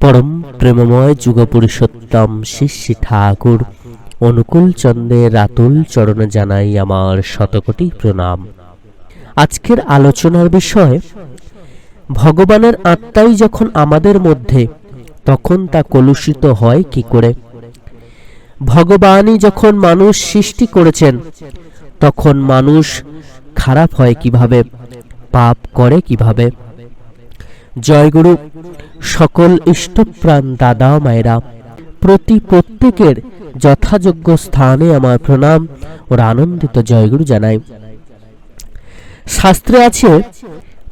পরম প্রেমময় যুগপুরুষোত্তম শিষ্যী ঠাকুর, অনুকূল চন্দ্রের রাতুল চরণে জানাই আমার শতকোটি প্রণাম। আজকের আলোচনার বিষয়, ভগবানের আত্মাই যখন আমাদের মধ্যে, তখন তা কলুষিত হয় কি করে? ভগবানই যখন মানুষ সৃষ্টি করেছেন, তখন মানুষ খারাপ হয় কীভাবে? পাপ করে কীভাবে? জয়গুরু সকল ইষ্টপ্রাণ দাদা মায়েরা, প্রতি প্রত্যেকের যথাযোগ্য স্থানে আমার প্রণাম ওর আনন্দিত জয়গুরু জানাই। শাস্ত্রে আছে,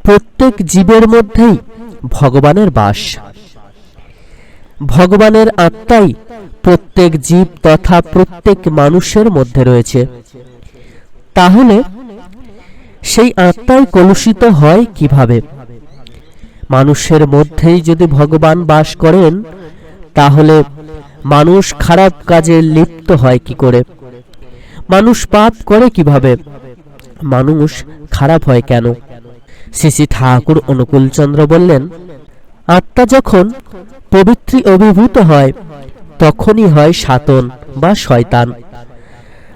প্রত্যেক জীবের মধ্যেই ভগবানের বাস। ভগবানের আত্মাই প্রত্যেক জীব তথা প্রত্যেক মানুষের মধ্যে রয়েছে। তাহলে সেই আত্মাই কলুষিত হয় কীভাবে? মানুষের মধ্যেই যদি ভগবান বাস করেন, তাহলে মানুষ খারাপ কাজে লিপ্ত হয় কি করে? মানুষ পাপ করে কীভাবে? মানুষ খারাপ হয় কেন? শ্রী ঠাকুর অনুকূলচন্দ্র বললেন, আত্মা যখন পবিত্রী অভিভূত হয়, তখনই হয় সাতন বা শয়তান।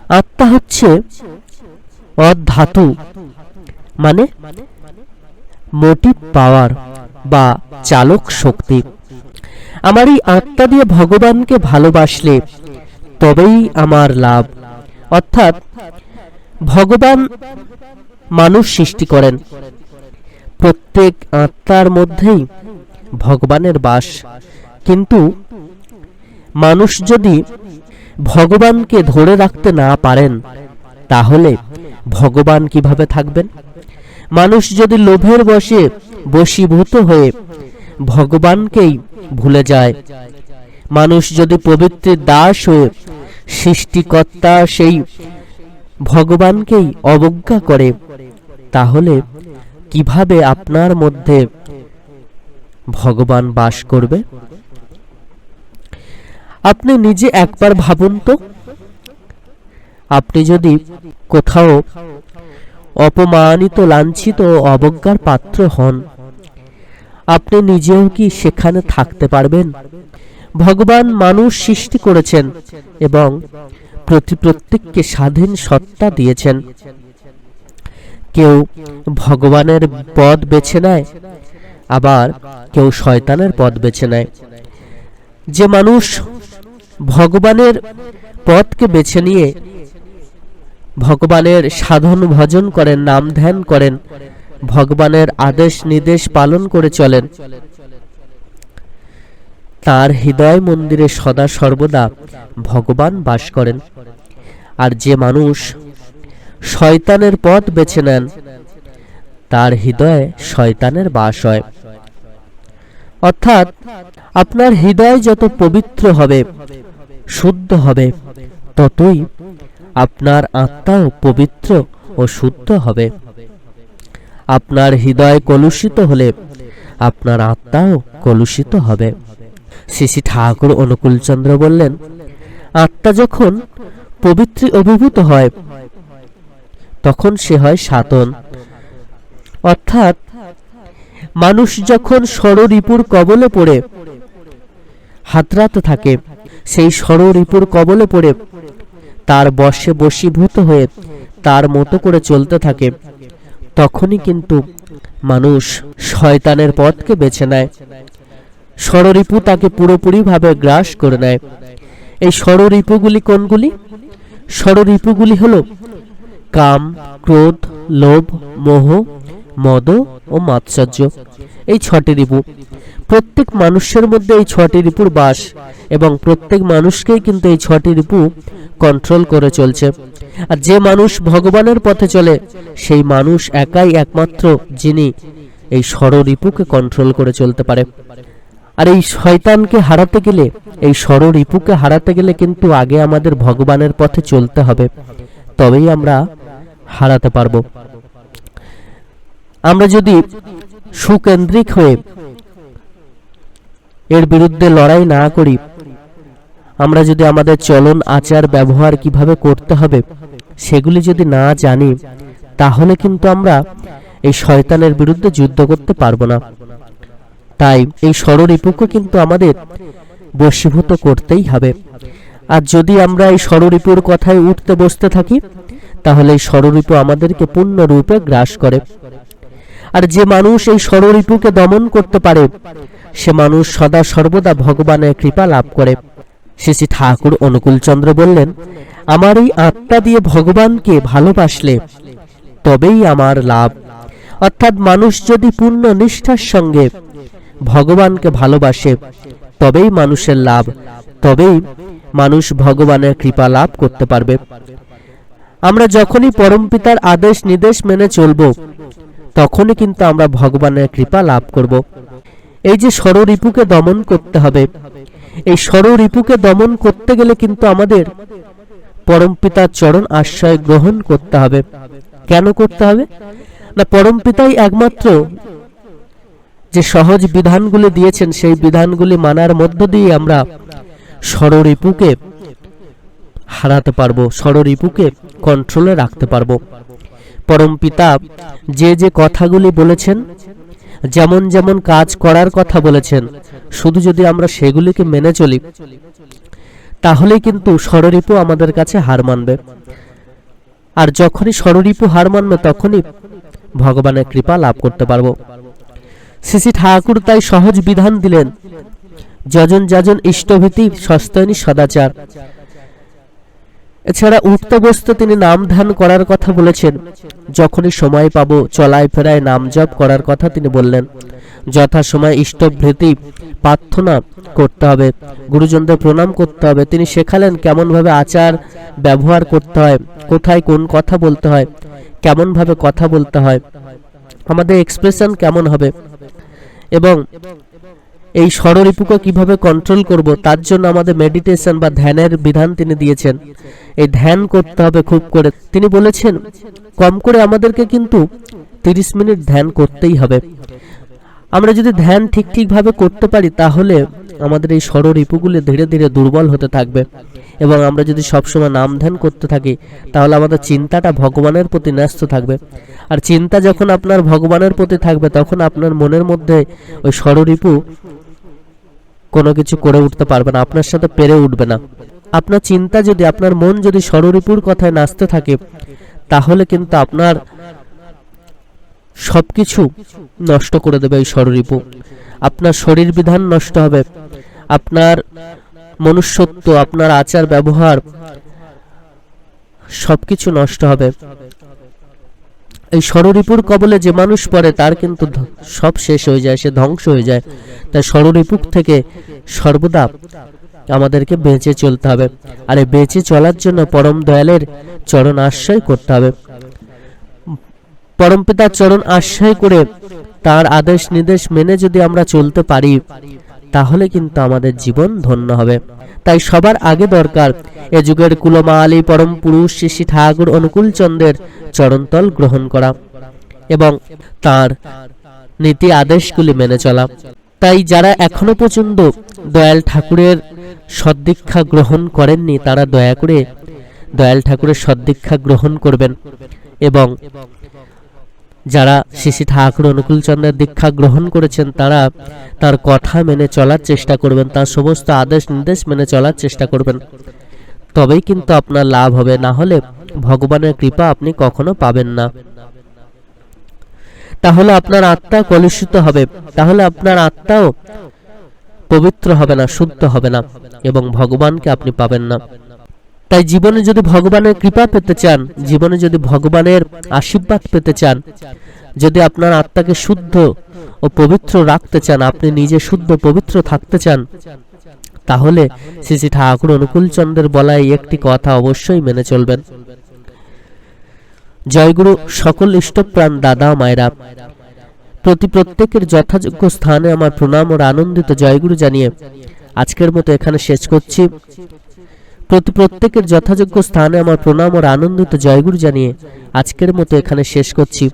আত্মা হচ্ছে অধাতু মানে মোটিভ পাওয়ার বা চালক শক্তি। আমার এই আত্মা দিয়ে ভগবানকে ভালোবাসলে তবেই আমার লাভ। অর্থাৎ ভগবান মানুষ সৃষ্টি করেন। প্রত্যেক আত্মার মধ্যেই ভগবানের বাস। কিন্তু মানুষ যদি ভগবানকে ধরে রাখতে না পারেন, তাহলে ভগবান কীভাবে থাকবেন? মানুষ যদি লোভের বসে বশীভূত হয়ে ভগবানকেই ভুলে যায়। মানুষ যদি পবিত্রের দাস হয়ে সৃষ্টিকর্তা সেই ভগবানকেই অবজ্ঞা করে, তাহলে কীভাবে আপনার মধ্যে ভগবান বাস করবে? আপনি নিজে একবার ভাবুন তো। আপনি যদি কোথাও অপমানিত, লাঞ্ছিত অবজ্ঞার পাত্র হন আপনি নিজেও কি সেখানে থাকতে পারবেন? ভগবান মানুষ সৃষ্টি করেছেন এবং প্রতি প্রত্যেককে স্বাধীন সত্তা দিয়েছেন। কেউ ভগবানের পদ বেছে নেয়, আবার কেউ শয়তানের পদ বেছে নেয়। যে মানুষ ভগবানের পথকে বেছে নিয়ে ভগবানের সাধন ভজন করেন, নাম ধ্যান করেন ভগবানের আদেশ নির্দেশ পালন করে চলেন। তার হৃদয় মন্দিরে সদা সর্বদা ভগবান বাস করেন। আর যে মানুষ শয়তানের পথ বেছে নেন, তার হৃদয়ে শয়তানের বাস হয়। অর্থাৎ আপনার হৃদয় যত পবিত্র হবে, শুদ্ধ হবে, ততই আপনার আত্মাও পবিত্র ও শুদ্ধ হবে। আপনার হৃদয় কলুষিত হলে আপনার আত্মাও কলুষিত হবে। শ্রী ঠাকুর অনুকূলচন্দ্র বললেন, আত্মা যখন পবিত্রী অভিভূত হয়, তখন সে হয় সাতন অর্থাৎ মানুষ যখন ষড়রিপুর কবলে পড়ে, হাতরাতে থাকে, সেই ষড়রিপুর কবলে পড়ে, তার বশে বশীভূত হয়ে তার মতো করে চলতে থাকে। তখনই কিন্তু মানুষ শয়তানের পথকে বেছে নেয়। ষড়রিপু তাকে পুরোপুরিভাবে গ্রাস করে নেয়। এই ষড়রিপুগুলি কোনগুলি? ষড়রিপুগুলি হলো কাম, ক্রোধ, লোভ, মোহ মদ ও মাৎসর্য। এই ছটি রিপু, প্রত্যেক মানুষের মধ্যে এই ছটি রিপুর বাস এবং প্রত্যেক মানুষকেই কিন্তু এই ছটি রিপু কন্ট্রোল করে চলছে। আর যে মানুষ ভগবানের পথে চলে, সেই মানুষ একাই একমাত্র যিনি এই ষড়রিপুকে কন্ট্রোল করে চলতে পারে। আর এই শয়তানকে হারাতে গেলে, এই ষড়রিপুকে হারাতে গেলে কিন্তু আগে আমাদের ভগবানের পথে চলতে হবে। তবেই আমরা হারাতে পারব। আমরা যদি সুকেন্দ্রিক হয়ে এর বিরুদ্ধে লড়াই না করি, আমরা যদি আমাদের চলন আচার ব্যবহার কীভাবে করতে হবে সেগুলি যদি না জানি, তাহলে কিন্তু আমরা এই শয়তানের বিরুদ্ধে যুদ্ধ করতে পারব না। তাই এই ষড়রিপুকে কিন্তু আমাদের বশীভূত করতেই হবে। আর যদি আমরা এই ষড়রিপুর কথায় উঠতে বসতে থাকি, তাহলে এই ষড়রিপু আমাদেরকে পূর্ণরূপে গ্রাস করে। আর যে মানুষ এই ষড়রিপুকে দমন করতে পারে, সে মানুষ সদা সর্বদা ভগবানের কৃপা লাভ করে। শ্রী শ্রী ঠাকুর অনুকূলচন্দ্র বললেন, আমার এই আত্মা দিয়ে ভগবানকে ভালোবাসলে তবেই আমার লাভ। অর্থাৎ মানুষ যদি পূর্ণ নিষ্ঠার সঙ্গে ভগবানকে ভালোবাসে, তবেই মানুষের লাভ, তবেই মানুষ ভগবানের কৃপা লাভ করতে পারবে। আমরা যখনই পরমপিতার আদেশ নির্দেশ মেনে চলব তখনই কিন্তু আমরা ভগবানের কৃপা লাভ করব। এই যে ষড়রিপুকে দমন করতে হবে, এই ষড়রিপুকে দমন করতে গেলে কিন্তু আমাদের পরমপিতার চরণ আশ্রয় গ্রহণ করতে হবে। কেন করতে হবে? না পরমপিতাই একমাত্র যে সহজ বিধানগুলি দিয়েছেন, সেই বিধানগুলি মানার মধ্য দিয়ে আমরা ষড়রিপুকে হারাতে পারব ষড়রিপুকে কন্ট্রোলে রাখতে পারব। পরম পিতা, যে যে কথাগুলি বলেছেন, যেমন যেমন কাজ করার কথা বলেছেন, শুধু যদি আমরা সেগুলিকে মেনে চলি, তাহলেই কিন্তু ষড়রিপু আমাদের কাছে হার মানবে। আর যখনই ষড়রিপু হার মানবে, তখনই ভগবানের কৃপা লাভ করতে পারব। শ্রী ঠাকুর তাই সহজ বিধান দিলেন, যজন যাজন ইষ্টভীতি সস্তনী সদাচার। এছাড়া উক্ত বস্তু তিনি নাম ধ্যান করার কথা বলেছেন। যখনই সময় পাবো, চলায় ফেরায় নাম জপ করার কথা তিনি বললেন। যথা সময় ইষ্টভৃতি প্রার্থনা করতে হবে, গুরুজনদের প্রণাম করতে হবে। তিনি শেখালেন কেমনভাবে আচার ব্যবহার করতে হয়, কোথায় কোন কথা বলতে হয়, কেমনভাবে কথা বলতে হয়, আমাদের এক্সপ্রেশন কেমন হবে এবং এই ষড়রিপুকে কীভাবে কন্ট্রোল করব, তার জন্য আমাদের মেডিটেশন বা ধ্যানের বিধান তিনি দিয়েছেন। এই ধ্যান করতে হবে খুব করে। তিনি বলেছেন, কম করে আমাদেরকে কিন্তু তিরিশ মিনিট ধ্যান করতেই হবে। আমরা যদি ধ্যান ঠিক ঠিকভাবে করতে পারি, তাহলে আমাদের এই ষড়রিপুগুলি ধীরে ধীরে দুর্বল হতে থাকবে। এবং আমরা যদি সবসময় নাম ধ্যান করতে থাকি, তাহলে আমাদের চিন্তাটা ভগবানের প্রতি ন্যস্ত থাকবে। আর চিন্তা যখন আপনার ভগবানের প্রতি থাকবে, তখন আপনার মনের মধ্যে ওই ষড়রিপু কোনো কিছু করে উঠতে পারবে না, আপনার সাথে পেরে উঠবে না। আপনার চিন্তা যদি, আপনার মন যদি ষড়রিপুর কথায় নাচতে থাকে, তাহলে কিন্তু আপনার সবকিছু নষ্ট করে দেবে এই ষড়রিপু আপনার শরীর বিধান নষ্ট হবে। আপনার মনুষ্যত্ব, আপনার আচার ব্যবহার সবকিছু নষ্ট হবে। এই ষড়রিপুর কবলে যে মানুষ পড়ে, তার কিন্তু সব শেষ হয়ে যায়, সে ধ্বংস হয়ে যায়। তাই ষড়রিপুক থেকে সর্বদা আমাদেরকে বেঁচে চলতে হবে। আর এই বেঁচে চলার জন্য পরম দয়ালের চরণ আশ্রয় করতে হবে। পরমপিতার চরণ আশ্রয় করে তার আদেশ নির্দেশ মেনে যদি আমরা চলতে পারি, তাহলে কিন্তু আমাদের জীবন ধন্য হবে। তাই সবার আগে দরকার। এ যুগের কুলমালি, পরম পুরুষ শ্রী ঠাকুর, অনুকূল চন্দ্রের চরণতল গ্রহণ করা এবং তার নীতি আদেশগুলি মেনে চলা। তাই যারা এখনও পর্যন্ত দয়াল ঠাকুরের সদ্দীক্ষা গ্রহণ করেননি, তারা দয়া করে দয়াল ঠাকুরের সদ্দীক্ষা গ্রহণ করবেন এবং যারা শিশি ঠাকুর অনুকূল চন্দ্রের দীক্ষা গ্রহণ করেছেন, তারা তার কথা মেনে চলার চেষ্টা করবেন, তার সমস্ত আদেশ নির্দেশ মেনে চলার চেষ্টা করবেন। তবেই কিন্তু আপনার লাভ হবে, না হলে ভগবানের কৃপা আপনি কখনো পাবেন না। তাহলে আপনার আত্মা কলুষিত হবে, তাহলে আপনার আত্মাও পবিত্র হবে না, শুদ্ধ হবে না এবং ভগবানকে আপনি পাবেন না। তাই জীবনে যদি ভগবানের কৃপা পেতে চান, জীবনে যদি ভগবানের আশীর্বাদ পেতে চান, যদি আপনার আত্মাকে শুদ্ধ ও পবিত্র রাখতে চান, আপনি নিজে শুদ্ধ, পবিত্র থাকতে চান, তাহলে শ্রী শ্রী ঠাকুর অনুকূল চন্দ্রের বলা এই একটি কথা অবশ্যই মেনে চলবেন। জয়গুরু, সকল ইষ্টপ্রাণ দাদা মায়েরা, প্রতি প্রত্যেকের যথাযোগ্য স্থানে আমার প্রণাম ও আনন্দিত জয়গুরু জানিয়ে আজকের মতো এখানে শেষ করছি। প্রত্যেকের যথাযোগ্য স্থানে আমার প্রণাম ও আনন্দিত জয়গুরু জানিয়ে আজকের মতো এখানে শেষ করছি।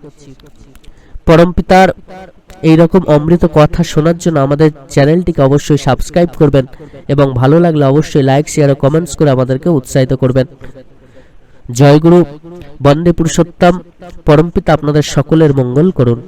পরমপিতার এই রকম অমৃত কথা শোনার জন্য আমাদের চ্যানেলটিকে অবশ্যই সাবস্ক্রাইব করবেন এবং ভালো লাগলে অবশ্যই লাইক শেয়ার ও কমেন্টস করে আমাদেরকে উৎসাহিত করবেন। জয়গুরু বন্দে পুরুষোত্তম, পরমপিতা আপনাদের সকলের মঙ্গল করুন।